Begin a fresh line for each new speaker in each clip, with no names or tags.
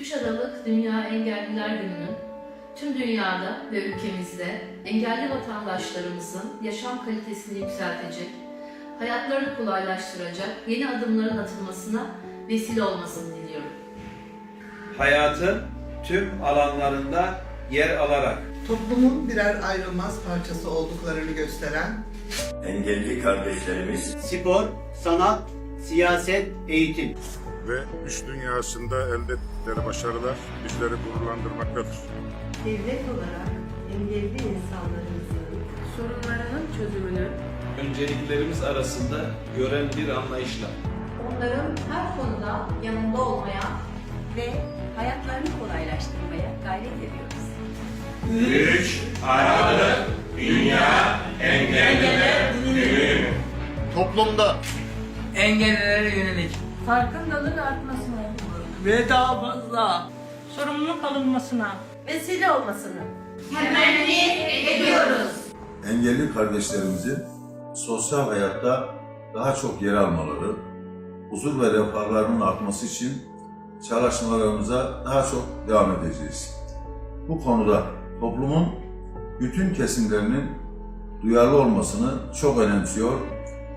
3 Aralık Dünya Engelliler Günü'nün tüm dünyada ve ülkemizde engelli vatandaşlarımızın yaşam kalitesini yükseltecek, hayatlarını kolaylaştıracak yeni adımların atılmasına vesile olmasını diliyorum.
hayatın tüm alanlarında yer alarak
toplumun birer ayrılmaz parçası olduklarını gösteren
engelli kardeşlerimiz
spor, sanat, siyaset, eğitim.
ve iş dünyasında elde ettikleri başarılar bizleri gururlandırmaktadır.
devlet olarak engelli insanlarımızın sorunlarının çözümünü
önceliklerimiz arasında gören bir anlayışla
onların her konuda yanında olmaya
ve hayatlarını kolaylaştırmaya gayret ediyoruz.
Toplumda
engellilere yönelik.
Farkındalığın artmasına,
ve daha fazla.
Sorumluluk alınmasına, vesile olmasını.
Engelli kardeşlerimizin sosyal hayatta daha çok yer almaları, huzur ve refahlarının artması için çalışmalarımıza daha çok devam edeceğiz. Bu konuda toplumun bütün kesimlerinin duyarlı olmasını çok önemsiyor.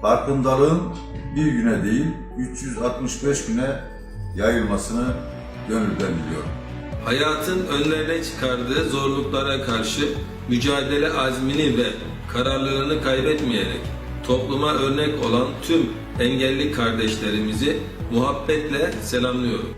Farkındalığın bir güne değil 365 güne yayılmasını gönülden diliyorum.
hayatın önlerine çıkardığı zorluklara karşı mücadele azmini ve kararlılığını kaybetmeyerek topluma örnek olan tüm engelli kardeşlerimizi muhabbetle selamlıyorum.